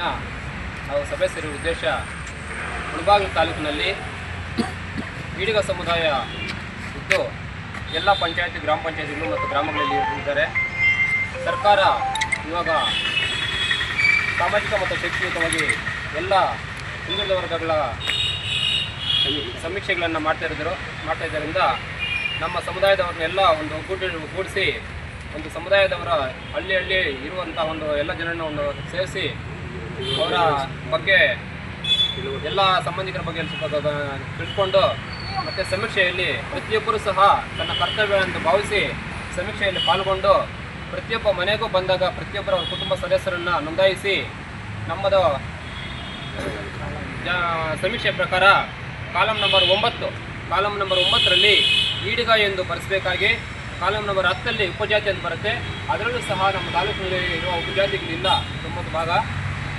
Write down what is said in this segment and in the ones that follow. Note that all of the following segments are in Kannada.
ನಾವು ಸಭೆ ಸೇರುವ ಉದ್ದೇಶ ಮುಳಬಾಗಿಲು ತಾಲೂಕಿನಲ್ಲಿ ಈಡಿಗ ಸಮುದಾಯ ಇದ್ದು ಎಲ್ಲ ಪಂಚಾಯತಿ, ಗ್ರಾಮ ಪಂಚಾಯತಿಗಳು ಮತ್ತು ಗ್ರಾಮಗಳಲ್ಲಿ ಇದ್ದಾರೆ. ಸರ್ಕಾರ ಇವಾಗ ಸಾಮಾಜಿಕ ಮತ್ತು ಶೈಕ್ಷಣಿಕವಾಗಿ ಎಲ್ಲ ಹಿಂದುಳಿದ ವರ್ಗಗಳ ಸಮೀಕ್ಷೆಗಳನ್ನು ಮಾಡ್ತಾ ಇದ್ದರು ಮಾಡ್ತಾ ಇದ್ದರಿಂದ ನಮ್ಮ ಸಮುದಾಯದವ್ರನ್ನೆಲ್ಲ ಒಂದು ಒಗ್ಗೂಡಿ ಒಗ್ಗೂಡಿಸಿ ಒಂದು ಸಮುದಾಯದವರ ಹಳ್ಳಿ ಹಳ್ಳಿ ಇರುವಂಥ ಒಂದು ಎಲ್ಲ ಜನರನ್ನು ಒಂದು ಸೇರಿಸಿ ಅವರ ಬಗ್ಗೆ ಎಲ್ಲ ಸಂಬಂಧಿಕರ ಬಗ್ಗೆ ಸ್ವಲ್ಪ ತಿಳ್ಕೊಂಡು ಮತ್ತು ಸಮೀಕ್ಷೆಯಲ್ಲಿ ಪ್ರತಿಯೊಬ್ಬರು ಸಹ ತನ್ನ ಕರ್ತವ್ಯ ಎಂದು ಭಾವಿಸಿ ಸಮೀಕ್ಷೆಯಲ್ಲಿ ಪಾಲ್ಗೊಂಡು ಪ್ರತಿಯೊಬ್ಬ ಮನೆಗೂ ಬಂದಾಗ ಪ್ರತಿಯೊಬ್ಬರ ಕುಟುಂಬ ಸದಸ್ಯರನ್ನು ನೋಂದಾಯಿಸಿ ನಮ್ಮದು ಸಮೀಕ್ಷೆ ಪ್ರಕಾರ ಕಾಲಂ ನಂಬರ್ ಒಂಬತ್ತು, ಕಾಲಂ ನಂಬರ್ ಒಂಬತ್ತರಲ್ಲಿ ಈಡಿಗ ಎಂದು ಬರೆಸಬೇಕಾಗಿ, ಕಾಲಂ ನಂಬರ್ ಹತ್ತಲ್ಲಿ ಉಪಜಾತಿ ಅಂತ ಬರುತ್ತೆ. ಅದರಲ್ಲೂ ಸಹ ನಮ್ಮ ತಾಲೂಕಿನಲ್ಲಿ ಇರುವ ಉಪಜಾತಿಗಳಿಂದ ತೊಂಬತ್ತು ಭಾಗ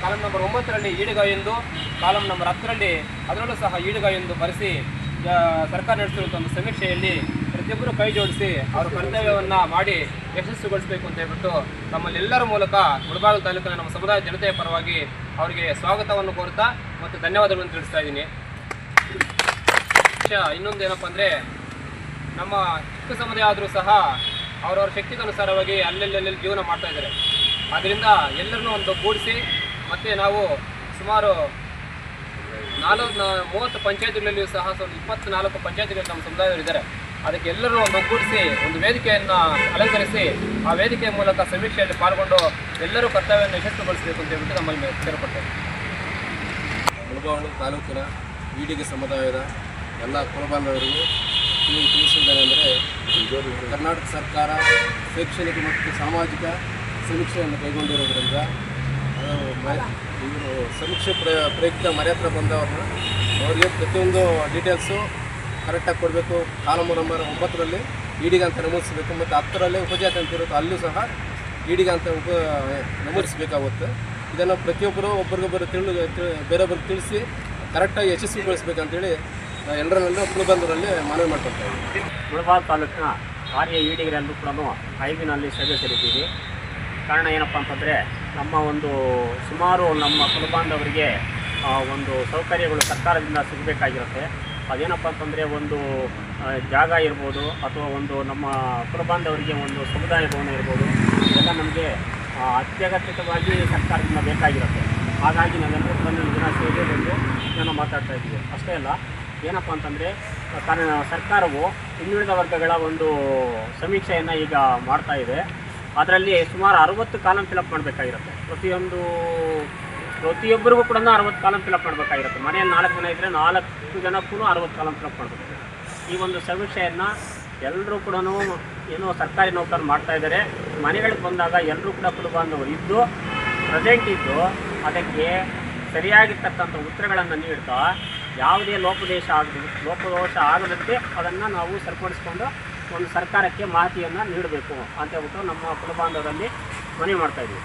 ಕಾಲಂ ನಂಬರ್ ಒಂಬತ್ತರಲ್ಲಿ ಈಡುಗ ಎಂದು, ಕಾಲಂ ನಂಬರ್ ಹತ್ತರಲ್ಲಿ ಅದರಲ್ಲೂ ಸಹ ಈಡುಗ ಎಂದು ಬರೆಸಿ ಸರ್ಕಾರ ನಡೆಸಿರುವಂಥ ಒಂದು ಸಮೀಕ್ಷೆಯಲ್ಲಿ ಪ್ರತಿಯೊಬ್ಬರು ಕೈ ಜೋಡಿಸಿ ಅವರ ಕರ್ತವ್ಯವನ್ನು ಮಾಡಿ ಯಶಸ್ಸುಗೊಳಿಸಬೇಕು ಅಂತ ಹೇಳ್ಬಿಟ್ಟು ನಮ್ಮಲ್ಲೆಲ್ಲರ ಮೂಲಕ ಮುಳಬಾಗಿಲು ತಾಲೂಕಿನ ನಮ್ಮ ಸಮುದಾಯ ಜನತೆಯ ಪರವಾಗಿ ಅವರಿಗೆ ಸ್ವಾಗತವನ್ನು ಕೋರುತ್ತಾ ಮತ್ತು ಧನ್ಯವಾದಗಳನ್ನು ತಿಳಿಸ್ತಾ ಇದ್ದೀನಿ. ಇನ್ನೊಂದು ಏನಪ್ಪ ಅಂದರೆ, ನಮ್ಮ ಚಿಕ್ಕ ಸಮುದಾಯ ಆದರೂ ಸಹ ಅವರವರ ಶಕ್ತಿಗನುಸಾರವಾಗಿ ಅಲ್ಲೆಲ್ಲೆಲ್ಲಿ ಜೀವನ ಮಾಡ್ತಾ ಇದ್ದಾರೆ. ಅದರಿಂದ ಎಲ್ಲರನ್ನೂ ಒಂದು ಕೂಡಿಸಿ ಮತ್ತು ನಾವು ಸುಮಾರು ನಾಲ್ಕು ಮೂವತ್ತು ಪಂಚಾಯತಿಗಳಲ್ಲಿಯೂ ಸಹ ಸ್ವಲ್ಪ ಇಪ್ಪತ್ನಾಲ್ಕು ಪಂಚಾಯತಿಗಳು ನಮ್ಮ ಸಮುದಾಯದವರು ಇದ್ದಾರೆ. ಅದಕ್ಕೆ ಎಲ್ಲರೂ ಒಗ್ಗೂಡಿಸಿ, ಒಂದು ವೇದಿಕೆಯನ್ನು ಅಲಂಕರಿಸಿ, ಆ ವೇದಿಕೆಯ ಮೂಲಕ ಸಮೀಕ್ಷೆಯಲ್ಲಿ ಪಾಲ್ಗೊಂಡು ಎಲ್ಲರೂ ಕರ್ತವ್ಯವನ್ನು ಯಶಸ್ಸುಗೊಳಿಸಬೇಕು ಅಂತ ಹೇಳ್ಬಿಟ್ಟು ನಮ್ಮಲ್ಲಿ ಸೇರ್ಪಡ್ತೇವೆ ಮುಳಬಾಳು ತಾಲೂಕಿನ ಈಡಿಗೆ ಸಮುದಾಯದ ಎಲ್ಲ ಕುಲಬಾಂಧವರಿಗೂ ನೀವು ತಿಳಿಸುವುದೇನೆಂದರೆ ಕರ್ನಾಟಕ ಸರ್ಕಾರ ಶೈಕ್ಷಣಿಕ ಮತ್ತು ಸಾಮಾಜಿಕ ಸಮೀಕ್ಷೆಯನ್ನು ಕೈಗೊಂಡಿರುವುದರಿಂದ ಸಮೀಕ್ಷೆ ಪ್ರ ಪ್ರಯುಕ್ತ ಮನೆ ಹತ್ರ ಬಂದವ್ರನ್ನ ಅವರಿಗೆ ಪ್ರತಿಯೊಂದು ಡೀಟೇಲ್ಸು ಕರೆಕ್ಟಾಗಿ ಕೊಡಬೇಕು. ಕಾಲಮ್ ನಂಬರ್ ಒಂಬತ್ತರಲ್ಲಿ ಈಡಿಗ ಅಂತ ನಮೂದಿಸಬೇಕು. ಮತ್ತು ಹತ್ತರಲ್ಲೇ ಉಪಜಾತಿ ಅಂತ ಇರುತ್ತೆ. ಅಲ್ಲೂ ಸಹ ಈಡಿಗ ಅಂತ ಉಪ, ನಮೂದಿಸಬೇಕಾಗುತ್ತೆ. ಇದನ್ನು ಪ್ರತಿಯೊಬ್ಬರು ಒಬ್ರಿಗೊಬ್ಬರು ತಿಳಿ ಬೇರೊಬ್ಬರಿಗೆ ತಿಳಿಸಿ ಕರೆಕ್ಟಾಗಿ ಯಶಸ್ವಿಗೊಳಿಸ್ಬೇಕಂತೇಳಿ ಎಲ್ಲರಲ್ಲೂ ಮುಳುಬಂದರಲ್ಲಿ ಮನವಿ ಮಾಡ್ಕೊಳ್ತಾ ಇದ್ದೀವಿ ತಾಲೂಕಿನ ಕಾರ್ಯ ಈಡಿಗರೆಲ್ಲರೂ ಕೂಡ ಐಬಿನಲ್ಲಿ ಸಭೆ ಸೇರಿದ್ದೀವಿ ಕಾರಣ ಏನಪ್ಪ ಅಂತಂದರೆ ನಮ್ಮ ಒಂದು ಸುಮಾರು ನಮ್ಮ ಕುಲಬಾಂಧವರಿಗೆ ಒಂದು ಸೌಕರ್ಯಗಳು ಸರ್ಕಾರದಿಂದ ಸಿಗಬೇಕಾಗಿರುತ್ತೆ. ಅದೇನಪ್ಪ ಅಂತಂದರೆ ಒಂದು ಜಾಗ ಇರ್ಬೋದು, ಅಥವಾ ಒಂದು ನಮ್ಮ ಕುಲಬಾಂಧವರಿಗೆ ಒಂದು ಸಮುದಾಯ ಭವನ ಇರ್ಬೋದು, ಇದೆಲ್ಲ ನಮಗೆ ಅತ್ಯಗತ್ಯವಾಗಿ ಸರ್ಕಾರದಿಂದ ಬೇಕಾಗಿರುತ್ತೆ. ಹಾಗಾಗಿ ನಾವೆಲ್ಲರೂ ಬಂದು ದಿನ ಸೇವೆ ಬಂದು ನಾನು ಮಾತಾಡ್ತಾ ಇದ್ದೀವಿ. ಅಷ್ಟೇ ಅಲ್ಲ, ಏನಪ್ಪ ಅಂತಂದರೆ ಸರ್ಕಾರವು ಹಿಂದುಳಿದ ವರ್ಗಗಳ ಒಂದು ಸಮೀಕ್ಷೆಯನ್ನು ಈಗ ಮಾಡ್ತಾ ಇದೆ. ಅದರಲ್ಲಿ ಸುಮಾರು ಅರವತ್ತು ಕಾಲಮ್ ಫಿಲಪ್ ಮಾಡಬೇಕಾಗಿರುತ್ತೆ. ಪ್ರತಿಯೊಂದು, ಪ್ರತಿಯೊಬ್ಬರಿಗೂ ಕೂಡ ಅರವತ್ತು ಕಾಲಮ್ ಫಿಲಪ್ ಮಾಡಬೇಕಾಗಿರುತ್ತೆ. ಮನೆಯಲ್ಲಿ ನಾಲ್ಕು ಜನ ಇದ್ದರೆ ನಾಲ್ಕು ಜನಕ್ಕೂ ಅರವತ್ತು ಕಾಲಮ್ ಫಿಲಪ್ ಮಾಡಬೇಕು. ಈ ಒಂದು ಸಮೀಕ್ಷೆಯನ್ನು ಎಲ್ಲರೂ ಕೂಡ ಏನೋ ಸರ್ಕಾರಿ ನೌಕರರು ಮಾಡ್ತಾ ಇದ್ದಾರೆ. ಮನೆಗಳಿಗೆ ಬಂದಾಗ ಎಲ್ಲರೂ ಕೂಡ ಕುಟುಂಬಾಂಧವರು ಇದ್ದು ಪ್ರೆಸೆಂಟ್ ಇದ್ದು, ಅದಕ್ಕೆ ಸರಿಯಾಗಿರ್ತಕ್ಕಂಥ ಉತ್ತರಗಳನ್ನು ನೀಡ್ತಾ, ಯಾವುದೇ ಲೋಪದೇಶ ಆಗದ ಲೋಪದೋಷ ಆಗದಂತೆ ಅದನ್ನು ನಾವು ಸರಿಪಡಿಸ್ಕೊಂಡು ಒಂದು ಸರ್ಕಾರಕ್ಕೆ ಮಾಹಿತಿಯನ್ನು ನೀಡಬೇಕು ಅಂತ ಹೇಳ್ಬಿಟ್ಟು ನಮ್ಮ ಕುಲಬಾಂಧವರಲ್ಲಿ ಮನವಿ ಮಾಡ್ತಾ ಇದ್ದೀವಿ